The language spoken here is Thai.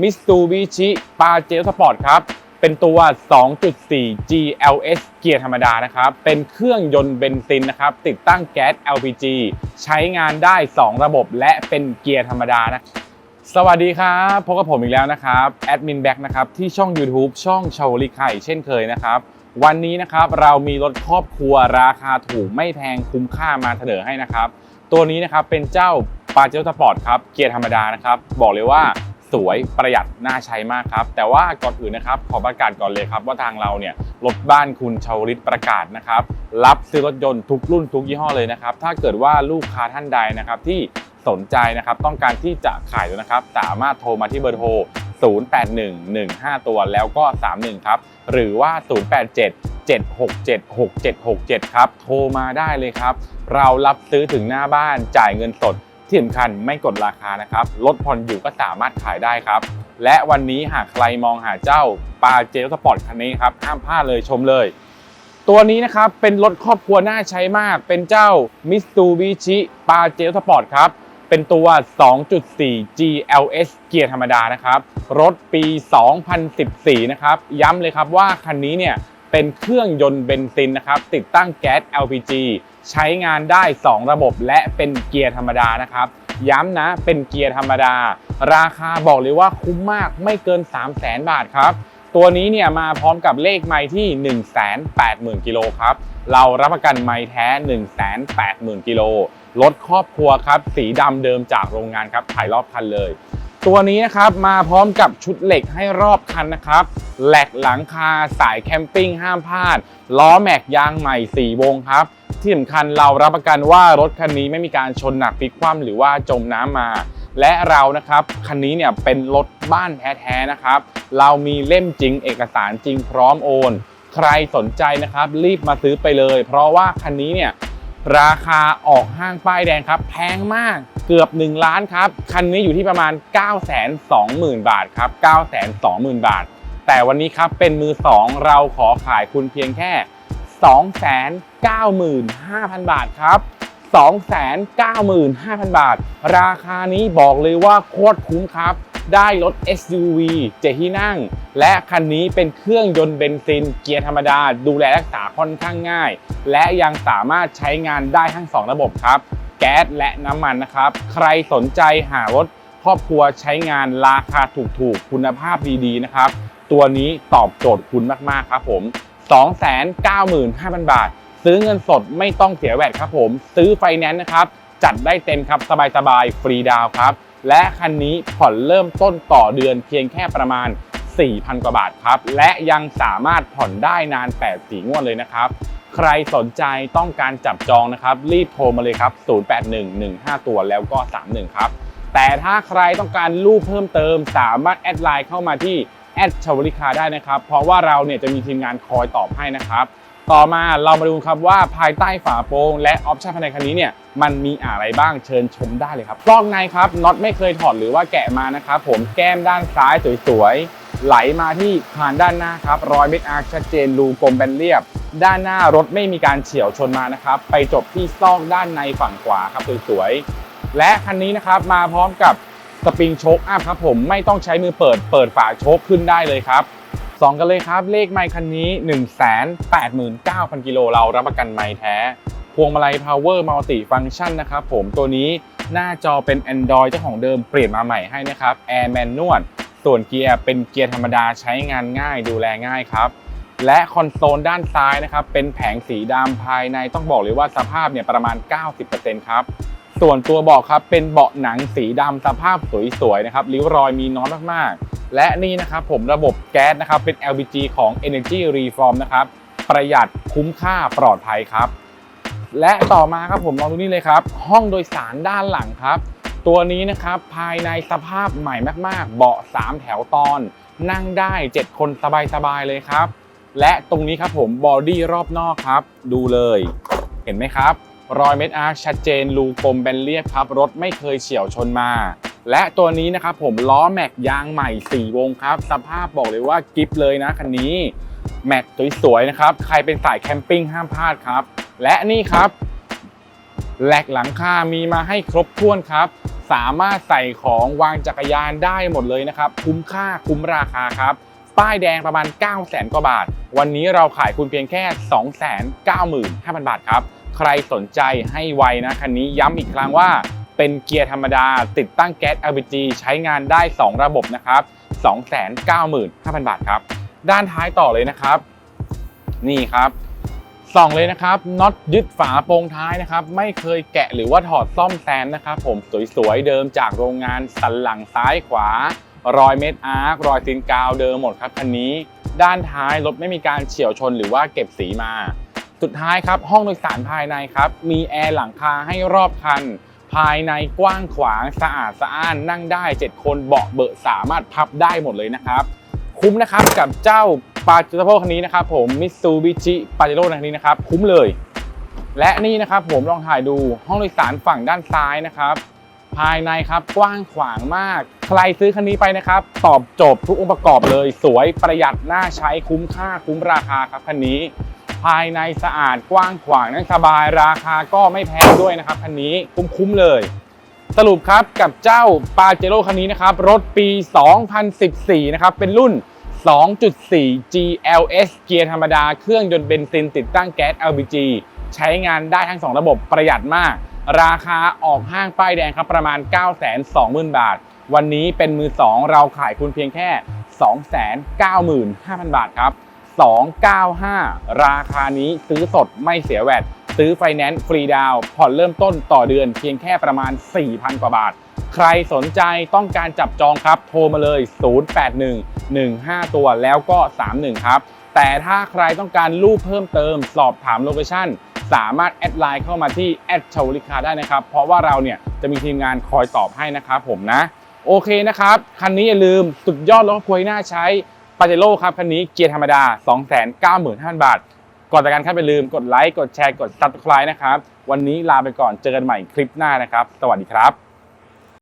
Mitsubishi Pajero Sport ครับ เป็นตัว 2.4 GLS เกียร์ธรรมดานะครับ เป็นเครื่องยนต์เบนซินนะครับ ติดตั้งแก๊ส LPG ใช้งานได้ 2 ระบบและเป็นเกียร์ธรรมดานะสวัสดีครับพบกับผมอีกแล้วนะครับแอดมินแบ็กนะครับที่ช่อง YouTube ช่องชาวลิไข่เช่นเคยนะครับวันนี้นะครับเรามีรถครอบครัวราคาถูกไม่แพงคุ้มค่ามาเสนอให้นะครับ ตัวนี้นะครับเป็นเจ้าปาเจ r o สปอร์ตครับเกียร์ธรรมดานะครับ บอกเลยว่า สวยประหยัดน่าใช้มากครับ แต่ว่าก่อนอื่นนะครับขอประกาศก่อนเลยครับ ว่าทางเราเนี่ยรถบ้านคุณชาวลิตประกาศนะครับ รับซื้อรถยนต์ทุกรุ่นทุกยี่ห้อเลยนะครับ ถ้าเกิดว่าลูกค้าท่านใดนะครับที่สนใจนะครับต้องการที่จะขายนะครับ สามารถโทรมาที่เบอร์โทร 081155ตัวแล้วก็ 31 ครับ หรือว่า 087 7676767 ครับ โทรมาได้เลยครับ เรารับซื้อถึงหน้าบ้านจ่ายเงินสด ที่สำคัญไม่กดราคานะครับลดผ่อนอยู่ก็สามารถขายได้ครับ และวันนี้หากใครมองหาเจ้าปาเจสปอร์ตคันนี้ครับห้ามพลาดเลยชมเลย ตัวนี้นะครับเป็นรถครอบครัวน่าใช้มาก เป็นเจ้า Mitsubishi Pajero Sport ครับเป็นตัว 2.4 GLS เกียร์ธรรมดานะครับ รถปี 2014 นะครับ ย้ำเลยครับว่าคันนี้เนี่ย เป็นเครื่องยนต์เบนซินนะครับติดตั้งแก๊ส LPG ใช้งานได้ 2 ระบบและเป็นเกียร์ธรรมดานะครับ ย้ำนะเป็นเกียร์ธรรมดา ราคาบอกเลยว่าคุ้มมากไม่เกิน 3 0 0 0 0 0บาทครับ ตัวนี้เนี่ยมาพร้อมกับเลขไม้ที่ 180,000 กิโลครับ เรารับประกันไม้แท้ 180,000 กิโลรถครอบครัวครับ สีดำเดิมจากโรงงานครับถ่ายรอบคันเลย ตัวนี้นะครับมาพร้อมกับชุดเหล็กให้รอบคันนะครับ แหลกหลังคาสายแคมปิ้งห้ามพลาด ล้อแม็กยางใหม่ 4 วงครับ ที่สำคัญเรารับประกันว่ารถคันนี้ไม่มีการชนหนักพลิกคว่ำหรือว่าจมน้ำมา และเรานะครับคันนี้เนี่ยเป็นรถบ้านแท้ๆนะครับ เรามีเล่มจริงเอกสารจริงพร้อมโอน ใครสนใจนะครับ รีบมาซื้อไปเลย เพราะว่าคันนี้เนี่ย ราคาออกห้างป้ายแดงครับแพงมากเกือบ 1 ล้านครับ คันนี้อยู่ที่ประมาณ 9 2 0 0 0 0 บาทครับ 9 2 0 0 0 0 บาท แต่วันนี้ครับเป็นมือ 2 เราขอขายคุณเพียงแค่ 295,000 บาทครับ 295,000 บาท ราคานี้บอกเลยว่าโคตรคุ้มครับ ได้รถ SUV เจที่นั่ง และคันนี้เป็นเครื่องยนต์เบนซินเกียร์ธรรมดา ดูแลรักษาค่อนข้างง่าย และยังสามารถใช้งานได้ทั้ง 2 ระบบครับ แก๊สและน้ำมันนะครับ ใครสนใจหารถครอบครัวใช้งานราคาถูกๆ คุณภาพดีๆนะครับ ตัวนี้ตอบโจทย์คุณมากๆครับผม 295,000 บาท ซื้อเงินสดไม่ต้องเสียแวดครับผม ซื้อไฟแนนซ์นะครับ จัดได้เต็มครับสบายๆ ฟรีดาวครับ และคันนี้ผ่อนเริ่มต้นต่อเดือนเพียงแค่ประมาณ 4,000 กว่าบาทครับ และยังสามารถผ่อนได้นาน 8 สีงวดเลยนะครับ ใครสนใจต้องการจับจองนะครับ รีบโทรมาเลยครับ 081155ตัวแล้วก็ 31 ครับ แต่ถ้าใครต้องการรูปเพิ่มเติม สามารถแอดไลน์เข้ามาที่แอดชาวลิคาได้นะครับ เพราะว่าเราเนี่ยจะมีทีมงานคอยตอบให้นะครับ ต่อมาเรามาดูครับว่าภายใต้ฝาโปรงและออปชั่นภายในคันนี้เนี่ยมันมีอะไรบ้างเชิญชมได้เลยครับกล้องในครับน็อตไม่เคยถอดหรือว่าแกะมานะครับผมแก้มด้านซ้ายสวยๆไหลมาที่คานด้านหน้าครับรอยเบรกอาร์คชัดเจนรูกลมแบนเรียบ ด้านหน้ารถไม่มีการเฉียวชนมานะครับไปจบที่ซอกด้านในฝั่งขวาครับสวยๆและคันนี้นะครับมาพร้อมกับสปริงโชคอัพครับผมไม่ต้องใช้มือเปิดเปิดฝาโชคขึ้นได้เลยครับ สองกันเลยครับ เลขไมค์คันนี้ 189,000 กิโลเรารับประกันไมค์แท้ พวงมาลัย Power Multi Function นะครับผมตัวนี้หน้าจอเป็น Android เจ้าของเดิมเปลี่ยนมาใหม่ให้นะครับ Air Manual ส่วนเกียร์เป็นเกียร์ธรรมดาใช้งานง่ายดูแลง่ายครับ และคอนโซลด้านซ้ายนะครับเป็นแผงสีดำภายในต้องบอกเลยว่าสภาพเนี่ยประมาณ 90%ครับ ส่วนตัวเบาะครับเป็นเบาะหนังสีดำสภาพสวยๆนะครับริ้วรอยมีน้อยมากๆ และนี่นะครับผมระบบแก๊สนะครับเป็น LPG ของ Energy Reform นะครับประหยัดคุ้มค่าปลอดภัยครับ และต่อมาครับผมลองดูนี่เลยครับ ห้องโดยสารด้านหลังครับ ตัวนี้นะครับภายในสภาพใหม่มาก ๆ เบาะ 3 แถวตอน นั่งได้ 7 คนสบายๆเลยครับ และตรงนี้ครับผมบอดี้รอบนอกครับ ดูเลย เห็นไหมครับ รอยเม็ดอาร์ชัดเจนรูกลมแบนเรียบครับ รถไม่เคยเฉียวชนมา และตัวนี้นะครับผมล้อแม็กยางใหม่ 4 วงครับ สภาพบอกเลยว่ากิฟเลยนะคันนี้ แม็กสวยๆนะครับ ใครเป็นสายแคมปิ้งห้ามพลาดครับ และนี่ครับแหลกหลังคา มีมาให้ครบถ้วนครับ สามารถใส่ของวางจักรยานได้หมดเลยนะครับ คุ้มค่าคุ้มราคาครับ ป้ายแดงประมาณ 9 0 0 0 0 0 กว่าบาท วันนี้เราขายคุณเพียงแค่ 295,000 บาทครับ ใครสนใจให้ไวนะคันนี้ย้ำอีกครั้งว่าเป็นเกียร์ธรรมดา ติดตั้งแก๊ส LPG ใช้งานได้ 2 ระบบนะครับ 295,000 บาทครับ ด้านท้ายต่อเลยนะครับ นี่ครับส่องเลยนะครับน็อตยึดฝาโปรงท้ายนะครับ ไม่เคยแกะหรือว่าถอดซ่อมแซมนะครับ ผมสวยๆเดิมจากโรงงานสันหลังซ้ายขวา รอยเม็ดอาร์ครอยตีนกาวเดิมหมดครับคันนี้ ด้านท้ายรถไม่มีการเฉี่ยวชนหรือว่าเก็บสีมา สุดท้ายครับห้องโดยสารภายในครับมีแอร์หลังคาให้รอบคัน ภายในกว้างขวางสะอาดสะอ้านนั่งได้ 7 คนเบาะเบอะสามารถพับได้หมดเลยนะครับ คุ้มนะครับกับเจ้าปาเจโร่คันนี้นะครับผมมิตซูบิชิปาเจโร่คันนี้นะครับคุ้มเลย และนี่นะครับผมลองถ่ายดูห้องโดยสารฝั่งด้านซ้ายนะครับ ภายในครับกว้างขวางมาก ใครซื้อคันนี้ไปนะครับ ตอบจบทุกองค์ประกอบเลย สวยประหยัดน่าใช้คุ้มค่าคุ้มราคาครับคันนี้ ภายในสะอาดกว้างขวางนั่งสบายราคาก็ไม่แพงด้วยนะครับคันนี้คุ้มๆเลย สรุปครับกับเจ้าปาเจโร่คันนี้นะครับ รถปี 2014 นะครับ เป็นรุ่น 2.4 GLS เกียร์ธรรมดาเครื่องยนต์เบนซินติดตั้งแก๊ส LPG ใช้งานได้ทั้ง 2 ระบบประหยัดมาก ราคาออกห้างป้ายแดงครับประมาณ 920,000 บาท วันนี้เป็นมือ 2 เราขายคุณเพียงแค่ 295,000 บาทครับ 295 ราคานี้ซื้อสดไม่เสียแวดซื้อไฟแนนซ์ฟรีดาวผ่อนเริ่มต้นต่อเดือนเพียงแค่ประมาณ 4,000 กว่าบาท ใครสนใจต้องการจับจองครับโทรมาเลย 081 15 ตัวแล้วก็ 31 ครับ แต่ถ้าใครต้องการรูปเพิ่มเติม สอบถามโลเคชั่นสามารถแอดไลน์เข้ามาที่แอดชาวลิคาได้นะครับ เพราะว่าเราเนี่ยจะมีทีมงานคอยตอบให้นะครับผมนะ โอเคนะครับ คันนี้อย่าลืมสุดยอดรถควที่น่าใช้ ปาเจโร่ครับคันนี้เกียร์ธรรมดา 295,000 บาท ก่อนจากกันครับอย่าลืมกดไลค์ กดแชร์ กด subscribe นะครับ วันนี้ลาไปก่อน เจอกันใหม่คลิปหน้านะครับ สวัสดีครับ